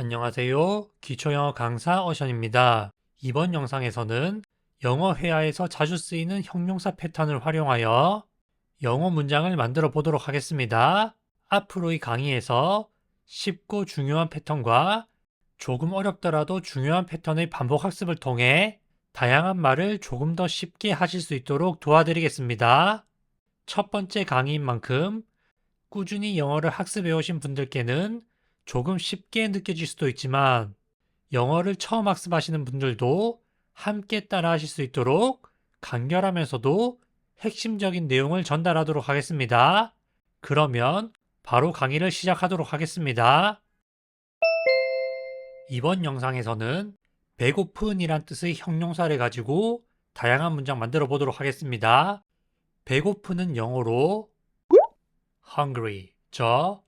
안녕하세요. 기초영어 강사 어션입니다. 이번 영상에서는 영어 회화에서 자주 쓰이는 형용사 패턴을 활용하여 영어 문장을 만들어 보도록 하겠습니다. 앞으로의 강의에서 쉽고 중요한 패턴과 조금 어렵더라도 중요한 패턴의 반복 학습을 통해 다양한 말을 조금 더 쉽게 하실 수 있도록 도와드리겠습니다. 첫 번째 강의인 만큼 꾸준히 영어를 학습해 오신 분들께는 조금 쉽게 느껴질 수도 있지만 영어를 처음 학습하시는 분들도 함께 따라 하실 수 있도록 간결하면서도 핵심적인 내용을 전달하도록 하겠습니다. 그러면 바로 강의를 시작하도록 하겠습니다. 이번 영상에서는 배고픈 이란 뜻의 형용사를 가지고 다양한 문장 만들어 보도록 하겠습니다. 배고픈은 영어로 hungry, 저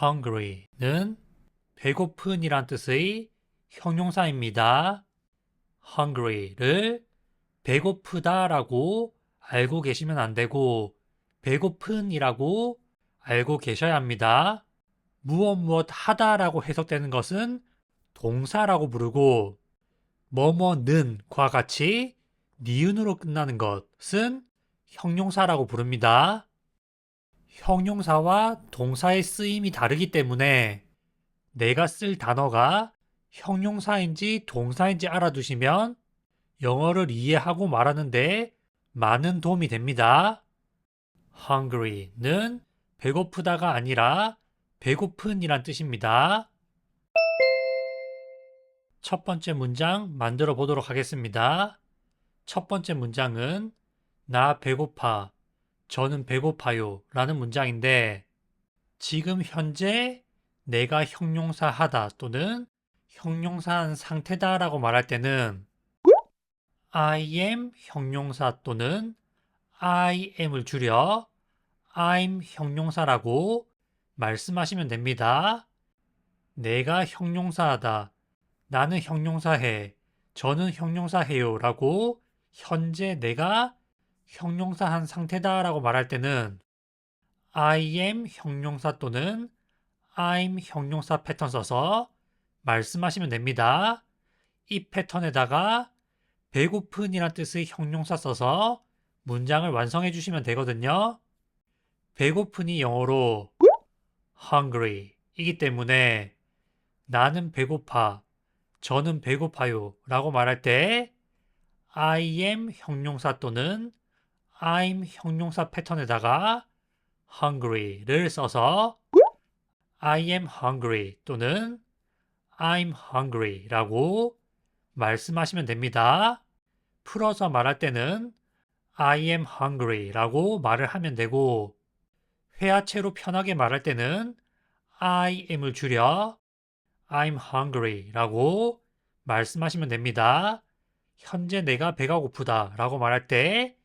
hungry는 배고픈이란 뜻의 형용사입니다. hungry를 배고프다라고 알고 계시면 안 되고 배고픈이라고 알고 계셔야 합니다. 무엇 무엇 하다라고 해석되는 것은 동사라고 부르고 뭐뭐는과 같이 니은으로 끝나는 것은 형용사라고 부릅니다. 형용사와 동사의 쓰임이 다르기 때문에 내가 쓸 단어가 형용사인지 동사인지 알아두시면 영어를 이해하고 말하는데 많은 도움이 됩니다. hungry는 배고프다가 아니라 배고픈이란 뜻입니다. 첫 번째 문장 만들어 보도록 하겠습니다. 첫 번째 문장은 나 배고파. 저는 배고파요. 라는 문장인데 지금 현재 내가 형용사 하다 또는 형용사한 상태다 라고 말할 때는 I am 형용사 또는 I am을 줄여 I'm 형용사라고 말씀하시면 됩니다. 내가 형용사하다. 나는 형용사해. 저는 형용사해요. 라고 현재 내가 형용사한 상태다라고 말할 때는 I am 형용사 또는 I'm 형용사 패턴 써서 말씀하시면 됩니다. 이 패턴에다가 배고픈이란 뜻의 형용사 써서 문장을 완성해 주시면 되거든요. 배고픈이 영어로 hungry 이기 때문에 나는 배고파, 저는 배고파요 라고 말할 때 I am 형용사 또는 I'm 형용사 패턴에다가 hungry를 써서 I am hungry 또는 I'm hungry 라고 말씀하시면 됩니다. 풀어서 말할 때는 I am hungry 라고 말을 하면 되고 회화체로 편하게 말할 때는 I am을 줄여 I'm hungry 라고 말씀하시면 됩니다. 현재 내가 배가 고프다 라고 말할 때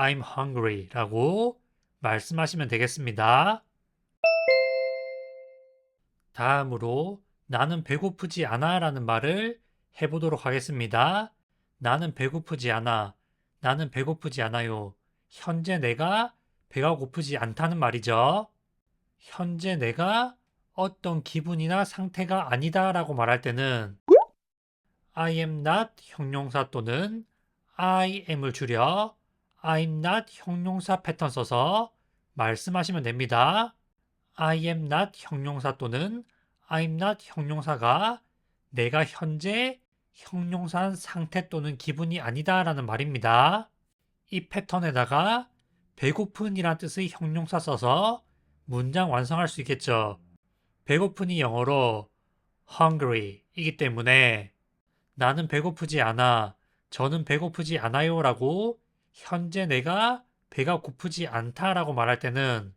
I'm hungry 라고 말씀하시면 되겠습니다. 다음으로 나는 배고프지 않아 라는 말을 해보도록 하겠습니다. 나는 배고프지 않아. 나는 배고프지 않아요. 현재 내가 배가 고프지 않다는 말이죠. 현재 내가 어떤 기분이나 상태가 아니다 라고 말할 때는 I am not 형용사 또는 I am을 줄여 I'm not 형용사 패턴 써서 말씀하시면 됩니다. I am not 형용사 또는 I'm not 형용사가 내가 현재 형용사한 상태 또는 기분이 아니다 라는 말입니다. 이 패턴에다가 배고픈이란 뜻의 형용사 써서 문장 완성할 수 있겠죠. 배고픈이 영어로 hungry 이기 때문에 나는 배고프지 않아, 저는 배고프지 않아요 라고 현재 내가 배가 고프지 않다라고 말할 때는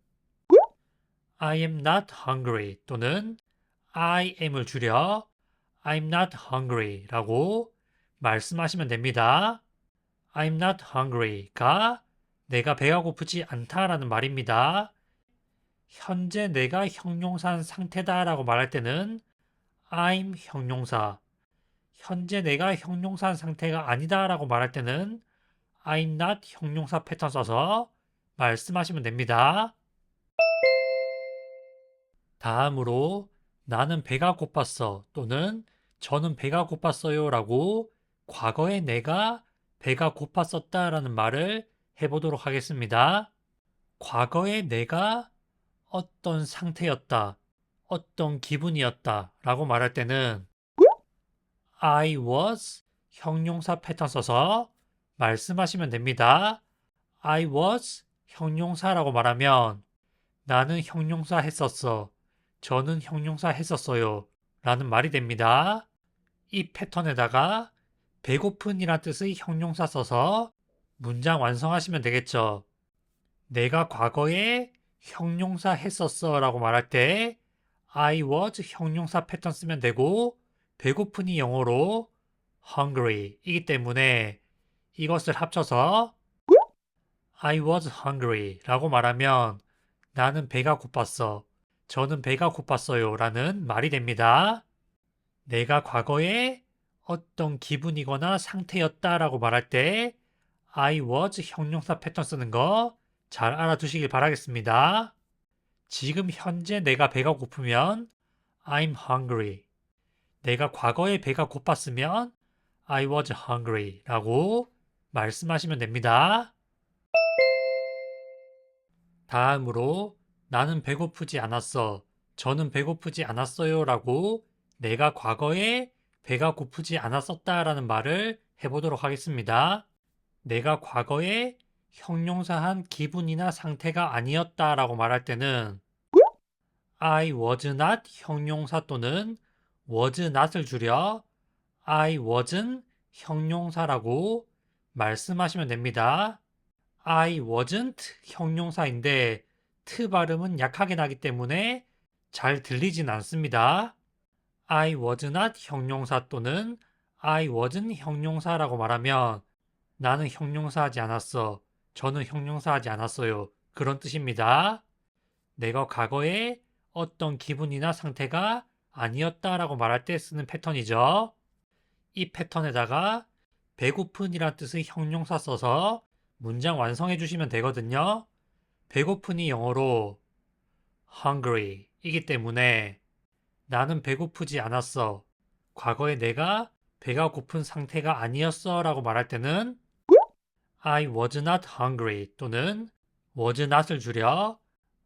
I am not hungry 또는 I am을 줄여 I'm not hungry 라고 말씀하시면 됩니다. I'm not hungry가 내가 배가 고프지 않다라는 말입니다. 현재 내가 형용사한 상태다라고 말할 때는 I'm 형용사. 현재 내가 형용사한 상태가 아니다라고 말할 때는 I'm not 형용사 패턴 써서 말씀하시면 됩니다. 다음으로 나는 배가 고팠어 또는 저는 배가 고팠어요 라고 과거에 내가 배가 고팠었다 라는 말을 해보도록 하겠습니다. 과거에 내가 어떤 상태였다, 어떤 기분이었다 라고 말할 때는 I was 형용사 패턴 써서 말씀하시면 됩니다. I was 형용사라고 말하면 나는 형용사 했었어. 저는 형용사 했었어요. 라는 말이 됩니다. 이 패턴에다가 배고픈 이란 뜻의 형용사 써서 문장 완성하시면 되겠죠. 내가 과거에 형용사 했었어 라고 말할 때 I was 형용사 패턴 쓰면 되고 배고픈이 영어로 hungry 이기 때문에 이것을 합쳐서 I was hungry 라고 말하면 나는 배가 고팠어. 저는 배가 고팠어요. 라는 말이 됩니다. 내가 과거에 어떤 기분이거나 상태였다 라고 말할 때 I was 형용사 패턴 쓰는 거 잘 알아두시길 바라겠습니다. 지금 현재 내가 배가 고프면 I'm hungry. 내가 과거에 배가 고팠으면 I was hungry 라고 말씀하시면 됩니다. 다음으로 나는 배고프지 않았어. 저는 배고프지 않았어요. 라고 내가 과거에 배가 고프지 않았었다 라는 말을 해보도록 하겠습니다. 내가 과거에 형용사한 기분이나 상태가 아니었다 라고 말할 때는 I was not 형용사 또는 was not을 줄여 I wasn't 형용사라고 말씀하시면 됩니다. I wasn't 형용사인데 트 발음은 약하게 나기 때문에 잘 들리진 않습니다. I was not 형용사 또는 I wasn't 형용사라고 말하면 나는 형용사하지 않았어. 저는 형용사하지 않았어요. 그런 뜻입니다. 내가 과거에 어떤 기분이나 상태가 아니었다라고 말할 때 쓰는 패턴이죠. 이 패턴에다가 배고픈이란 뜻의 형용사 써서 문장 완성해 주시면 되거든요. 배고픈이 영어로 hungry 이기 때문에 나는 배고프지 않았어. 과거에 내가 배가 고픈 상태가 아니었어 라고 말할 때는 I was not hungry 또는 was not을 줄여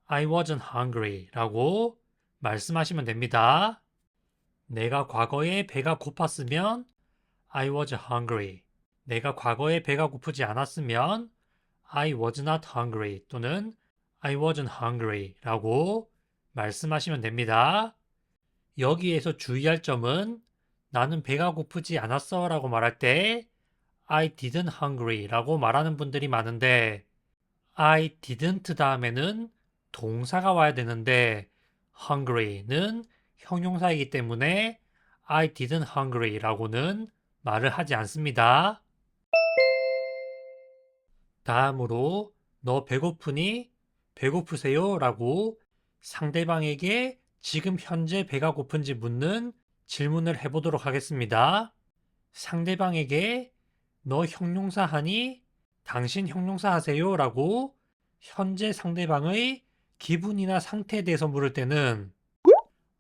I wasn't hungry 라고 말씀하시면 됩니다. 내가 과거에 배가 고팠으면 I was hungry. 내가 과거에 배가 고프지 않았으면 I was not hungry 또는 I wasn't hungry 라고 말씀하시면 됩니다. 여기에서 주의할 점은 나는 배가 고프지 않았어 라고 말할 때 I didn't hungry 라고 말하는 분들이 많은데 I didn't 다음에는 동사가 와야 되는데 hungry는 형용사이기 때문에 I didn't hungry 라고는 말을 하지 않습니다. 다음으로 너 배고프니? 배고프세요? 라고 상대방에게 지금 현재 배가 고픈지 묻는 질문을 해보도록 하겠습니다. 상대방에게 너 형용사 하니? 당신 형용사 하세요? 라고 현재 상대방의 기분이나 상태에 대해서 물을 때는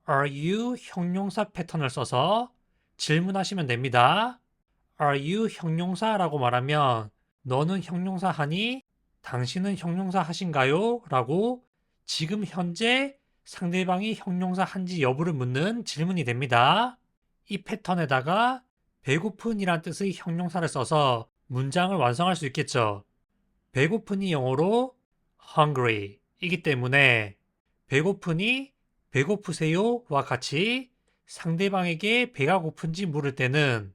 Are you 형용사 패턴을 써서 질문하시면 됩니다. Are you 형용사라고 말하면 너는 형용사 하니? 당신은 형용사 하신가요? 라고 지금 현재 상대방이 형용사 한지 여부를 묻는 질문이 됩니다. 이 패턴에다가 배고픈이란 뜻의 형용사를 써서 문장을 완성할 수 있겠죠. 배고픈이 영어로 hungry 이기 때문에 배고프니 배고프세요와 같이 상대방에게 배가 고픈지 물을 때는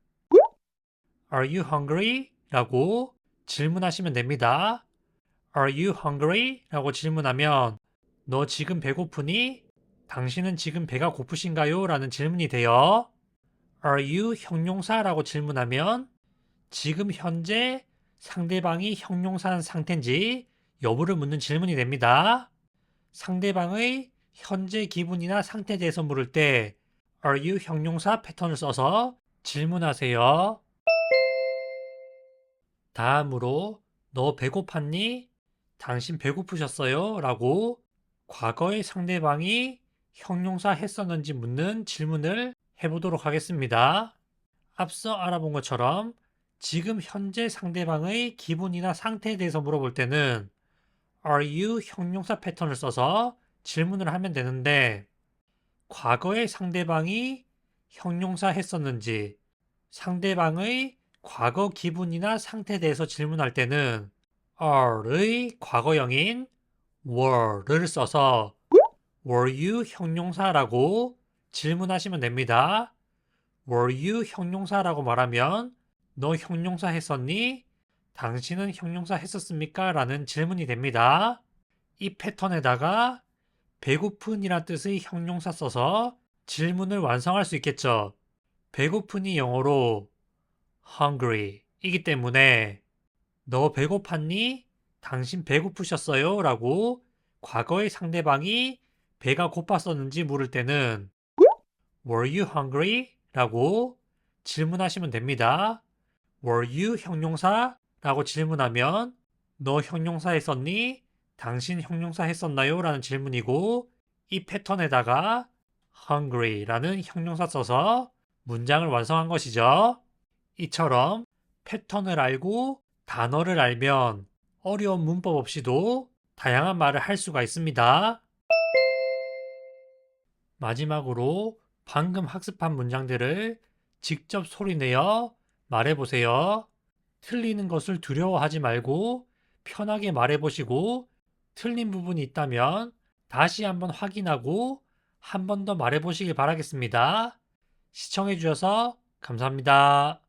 Are you hungry? 라고 질문하시면 됩니다. Are you hungry? 라고 질문하면 너 지금 배고프니? 당신은 지금 배가 고프신가요? 라는 질문이 돼요. Are you 형용사라고 질문하면 지금 현재 상대방이 형용사한 상태인지 여부를 묻는 질문이 됩니다. 상대방의 현재 기분이나 상태에 대해서 물을 때 are you 형용사 패턴을 써서 질문하세요. 다음으로 너 배고팠니? 당신 배고프셨어요? 라고 과거의 상대방이 형용사 했었는지 묻는 질문을 해보도록 하겠습니다. 앞서 알아본 것처럼 지금 현재 상대방의 기분이나 상태에 대해서 물어볼 때는 are you 형용사 패턴을 써서 질문을 하면 되는데 과거의 상대방이 형용사 했었는지 상대방의 과거 기분이나 상태에 대해서 질문할 때는 are의 과거형인 were를 써서 were you 형용사라고 질문하시면 됩니다. were you 형용사라고 말하면 너 형용사 했었니? 당신은 형용사 했었습니까? 라는 질문이 됩니다. 이 패턴에다가 배고픈이란 뜻의 형용사 써서 질문을 완성할 수 있겠죠. 배고픈이 영어로 hungry 이기 때문에 너 배고팠니? 당신 배고프셨어요? 라고 과거의 상대방이 배가 고팠었는지 물을 때는 Were you hungry? 라고 질문하시면 됩니다. Were you 형용사? 라고 질문하면 너 형용사 했었니? 당신 형용사 했었나요? 라는 질문이고 이 패턴에다가 hungry 라는 형용사 써서 문장을 완성한 것이죠. 이처럼 패턴을 알고 단어를 알면 어려운 문법 없이도 다양한 말을 할 수가 있습니다. 마지막으로 방금 학습한 문장들을 직접 소리내어 말해보세요. 틀리는 것을 두려워하지 말고 편하게 말해보시고 틀린 부분이 있다면 다시 한번 확인하고 한 번 더 말해 보시길 바라겠습니다. 시청해 주셔서 감사합니다.